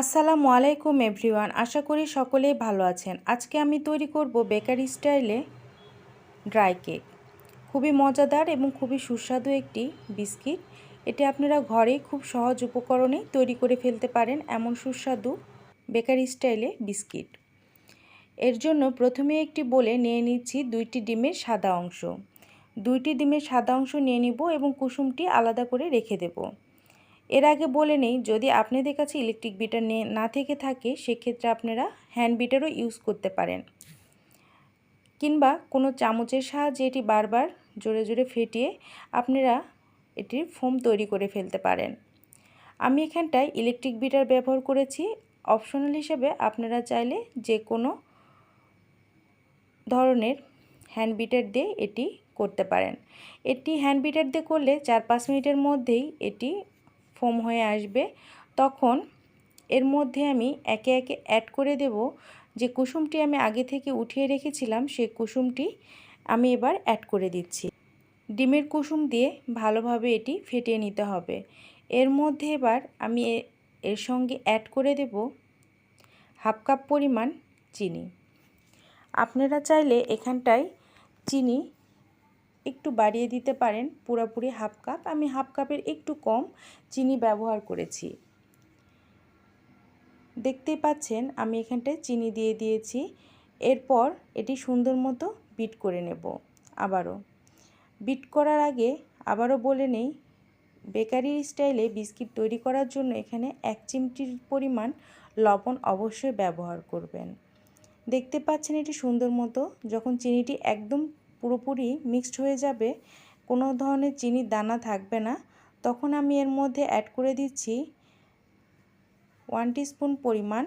আসসালামু আলাইকুম এভরিওয়ান, আশা করি সকলেই ভালো আছেন। আজকে আমি তৈরি করব বেকারি স্টাইলে ড্রাই কেক। খুবই মজাদার এবং খুবই সুস্বাদু একটি বিস্কিট। এটি আপনারা ঘরেই খুব সহজ উপকরণে তৈরি করে ফেলতে পারেন এমন সুস্বাদু বেকারি স্টাইলে বিস্কিট। এর জন্য প্রথমে একটি বলে নিয়ে নিচ্ছি দুইটি ডিমের সাদা অংশ। দুইটি ডিমের সাদা অংশ নিয়ে নিব এবং কুসুমটি আলাদা করে রেখে দেবো। এর আগে বলে নেই, যদি আপনাদের কাছে ইলেকট্রিক বিটার না থেকে থাকে, সেক্ষেত্রে আপনারা হ্যান্ড বিটারও ইউজ করতে পারেন। কিংবা কোনো চামচের সাহায্যে এটি বারবার জোরে জোরে ফেটিয়ে আপনারা এটির ফোম তৈরি করে ফেলতে পারেন। আমি এখানটায় ইলেকট্রিক বিটার ব্যবহার করেছি। অপশনাল হিসেবে আপনারা চাইলে যে কোনো ধরনের হ্যান্ড বিটার দিয়ে এটি করতে পারেন। এটি হ্যান্ড বিটার দিয়ে করলে চার পাঁচ মিনিটের মধ্যেই এটি ফোম হয়ে আসবে, তখন এর মধ্যে আমি একে একে অ্যাড করে দেব। যে কুসুমটি আমি আগে থেকে উঠিয়ে রেখেছিলাম, সেই কুসুমটি আমি এবার অ্যাড করে দিচ্ছি। ডিমের কুসুম দিয়ে ভালোভাবে এটি ফেটিয়ে নিতে হবে। এর মধ্যে এবার আমি এর সঙ্গে অ্যাড করে দেব হাফ কাপ পরিমাণ চিনি। আপনারা চাইলে এখানটায় চিনি একটু বাড়িয়ে দিতে পারেন পুরোপুরি হাফ কাপ। আমি হাফ কাপের একটু কম চিনি ব্যবহার করেছি। দেখতেই পাচ্ছেন আমি এখানটায় চিনি দিয়ে দিয়েছি। এরপর এটি সুন্দর মতো বিট করে নেব আবারও। বিট করার আগে আবারও বলে নেই, বেকারি স্টাইলে বিস্কিট তৈরি করার জন্য এখানে এক চিমটির পরিমাণ লবণ অবশ্যই ব্যবহার করবেন। দেখতে পাচ্ছেন এটি সুন্দর মতো, যখন চিনিটি একদম পুরোপুরি মিক্সড হয়ে যাবে, কোনো ধরনের চিনির দানা থাকবে না। তখন আমি এর মধ্যে অ্যাড করে দিচ্ছি ওয়ান স্পুন পরিমাণ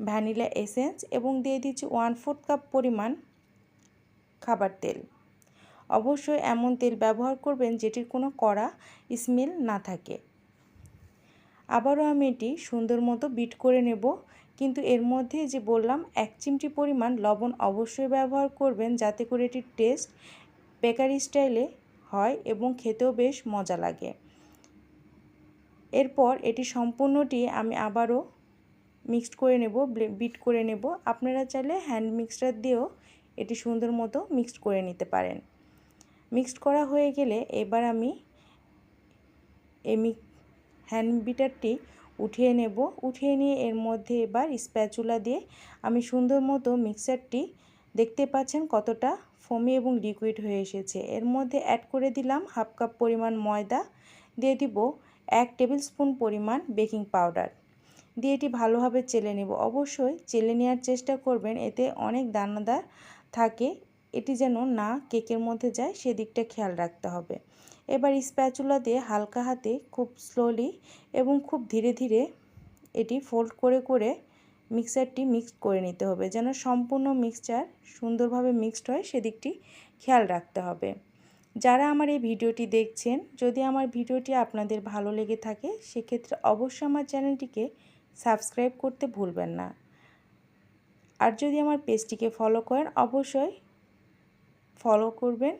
ভ্যানিলা এসেন্স এবং দিয়ে দিচ্ছি ওয়ান ফোর্থ কাপ পরিমাণ খাবার তেল। অবশ্যই এমন তেল ব্যবহার করবেন যেটির কোনো কড়া স্মেল না থাকে। আবারও আমি এটি সুন্দর মতো বিট করে নেব। কিন্তু এর মধ্যে যে বললাম, এক চিমটি পরিমাণ লবণ অবশ্যই ব্যবহার করবেন যাতে করে এটির টেস্ট বেকারি স্টাইলে হয় এবং খেতেও বেশ মজা লাগে। এরপর এটি সম্পূর্ণটি আমি আবারও মিক্সড করে নেব বিট করে নেব। আপনারা চাইলে হ্যান্ড মিক্সচার দিয়েও এটি সুন্দর মতো মিক্সড করে নিতে পারেন। মিক্সড করা হয়ে গেলে এবার আমি এই হ্যান্ড বিটারটি উঠিয়ে নেব। উঠিয়ে নিয়ে এর মধ্যে এবার স্প্যাচুলা দিয়ে আমি সুন্দর মতো মিক্সারটি দেখতে পাচ্ছেন কতটা ফমি এবং লিকুইড হয়ে এসেছে। এর মধ্যে অ্যাড করে দিলাম হাফ কাপ পরিমাণ ময়দা। দিয়ে দিব এক টেবিল স্পুন পরিমাণ বেকিং পাউডার দিয়ে এটি ভালোভাবে চেলে নেব। অবশ্যই চেলে নেওয়ার চেষ্টা করবেন, এতে অনেক দানাদার থাকে। এটি যেন না কেকের মধ্যে যায়, সেদিকটা খেয়াল রাখতে হবে। এবার স্প্যাচুলা দিয়ে হালকা হাতে খুব স্লোলি এবং খুব ধীরে ধীরে এটি ফোল্ড করে করে মিক্সারটি মিক্সড করে নিতে হবে, যেন সম্পূর্ণ মিক্সচার সুন্দরভাবে মিক্সড হয়, সেদিকটি খেয়াল রাখতে হবে। যারা আমার এই ভিডিওটি দেখছেন, যদি আমার ভিডিওটি আপনাদের ভালো লেগে থাকে, সেক্ষেত্রে অবশ্যই আমার চ্যানেলটিকে সাবস্ক্রাইব করতে ভুলবেন না। আর যদি আমার পেজটিকে ফলো করেন, অবশ্যই ফলো করবেন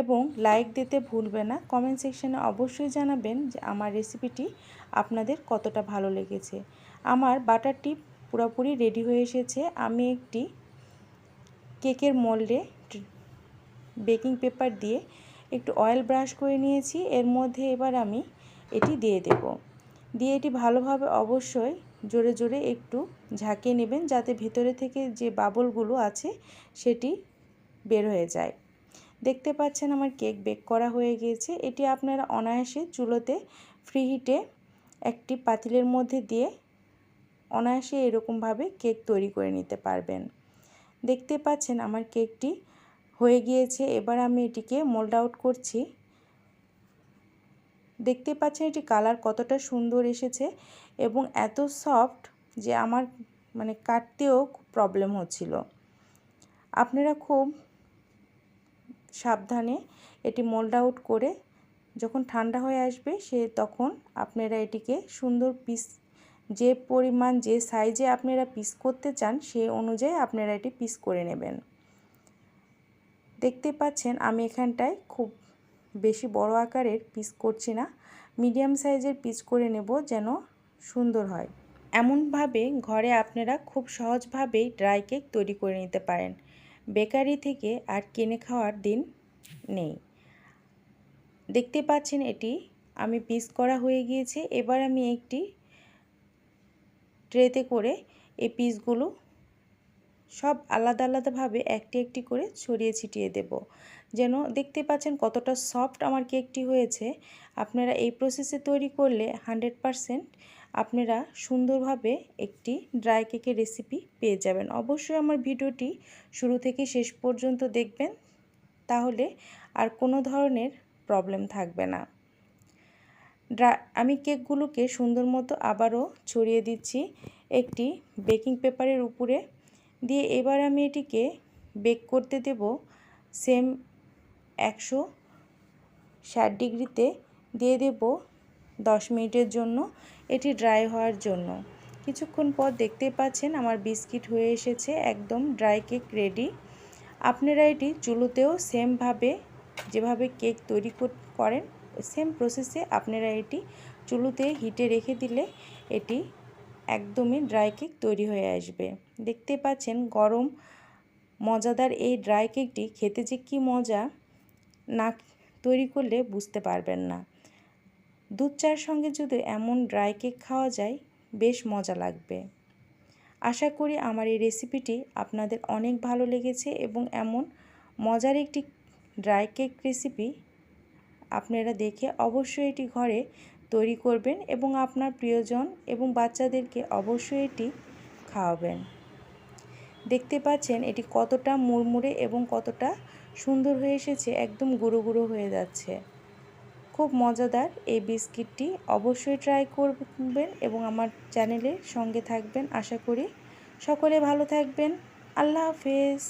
এবং লাইক দিতে ভুলবে না। কমেন্ট সেকশানে অবশ্যই জানাবেন যে আমার রেসিপিটি আপনাদের কতটা ভালো লেগেছে। আমার বাটারটি পুরোপুরি রেডি হয়ে এসেছে। আমি একটি কেকের মোল্ডে বেকিং পেপার দিয়ে একটু অয়েল ব্রাশ করে নিয়েছি। এর মধ্যে এবার আমি এটি দিয়ে দেব। দিয়ে এটি ভালোভাবে অবশ্যই জোরে জোরে একটু ঝাঁকিয়ে নেবেন যাতে ভেতরে থেকে যে বাবলগুলো আছে সেটি বের হয়ে যায়। দেখতে পাচ্ছেন আমার কেক বেক করা হয়ে গিয়েছে। এটি আপনারা অনায়াসে চুলোতে ফ্রি হিটে একটি পাতিলের মধ্যে দিয়ে অনায়াসে এরকমভাবে কেক তৈরি করে নিতে পারবেন। দেখতে পাচ্ছেন আমার কেকটি হয়ে গিয়েছে। এবার আমি এটিকে মোল্ড আউট করছি। দেখতে পাচ্ছেন এটি কালার কতটা সুন্দর এসেছে এবং এত সফট যে আমার মানে কাটতেও প্রবলেম হচ্ছিল। আপনারা খুব সাবধানে এটি মোল্ড আউট করে যখন ঠান্ডা হয়ে আসবে সে তখন আপনারা এটিকে সুন্দর পিস যে পরিমাণ, যে সাইজে আপনারা পিস করতে চান সে অনুযায়ী আপনারা এটি পিস করে নেবেন। দেখতে পাচ্ছেন আমি এখানটায় খুব বেশি বড় আকারের পিস করছি না মিডিয়াম সাইজের পিস করে নেব যেন সুন্দর হয়। এমনভাবে ঘরে আপনারা খুব সহজভাবেই ড্রাই কেক তৈরি করে নিতে পারেন। বেকারি থেকে আর কিনে খাওয়ার দিন নেই। দেখতে পাচ্ছেন এটি, আমি পিস করা হয়ে গিয়েছে। এবার আমি একটি ট্রেতে করে এই পিসগুলো সব আলাদা আলাদাভাবে একটি একটি করে ছড়িয়ে ছিটিয়ে দেব। যেন দেখতে পাচ্ছেন কতটা সফট আমার কেকটি হয়েছে। আপনারা এই প্রসেসে তৈরি করলে হান্ড্রেড পারসেন্ট আপনারা সুন্দরভাবে একটি ড্রাই কেকের রেসিপি পেয়ে যাবেন। অবশ্যই আমার ভিডিওটি শুরু থেকে শেষ পর্যন্ত দেখবেন, তাহলে আর কোনো ধরনের প্রবলেম থাকবে না। ড্রা আমি কেকগুলোকে সুন্দর মতো আবারও ছড়িয়ে দিচ্ছি একটি বেকিং পেপারের উপরে। দিয়ে এবার আমি এটিকে বেক করতে দেব সেম একশো ষাট ডিগ্রিতে দিয়ে দেব দশ মিনিটের জন্য। এটি ড্রাই হওয়ার জন্য। কিছুক্ষণ পর দেখতে পাচ্ছেন আমার বিস্কিট হয়ে এসেছে, একদম ড্রাই কেক রেডি আপনারা এটি চুলোতেও সেমভাবে যেভাবে কেক তৈরি করেন সেম প্রসেসে আপনারা এটি চুলোতে হিটে রেখে দিলে এটি একদমই ড্রাই কেক তৈরি হয়ে আসবে। দেখতে পাচ্ছেন গরম, মজাদার এই ড্রাই কেকটি খেতে যে কী মজা, না তৈরি করলে বুঝতে পারবেন না। দুধ চার সঙ্গে যদি এমন ড্রাই কেক খাওয়া যায়, বেশ মজা লাগবে। আশা করি আমার এই রেসিপিটি আপনাদের অনেক ভালো লেগেছে এবং এমন মজার একটি ড্রাই কেক রেসিপি আপনারা দেখে অবশ্যই এটি ঘরে তৈরি করবেন এবং আপনার প্রিয়জন এবং বাচ্চাদেরকে অবশ্যই এটি খাওয়াবেন। দেখতে পাচ্ছেন, এটি কতটা মুড়মুড়ে এবং কতটা সুন্দর হয়ে এসেছে, একদম গুঁড়ো গুঁড়ো হয়ে যাচ্ছে। খুব মজাদার এই বিস্কিটটি অবশ্যই ট্রাই করবেন এবং আমার চ্যানেলে সঙ্গে থাকবেন। আশা করি সকলে ভালো থাকবেন। আল্লাহ হাফেজ।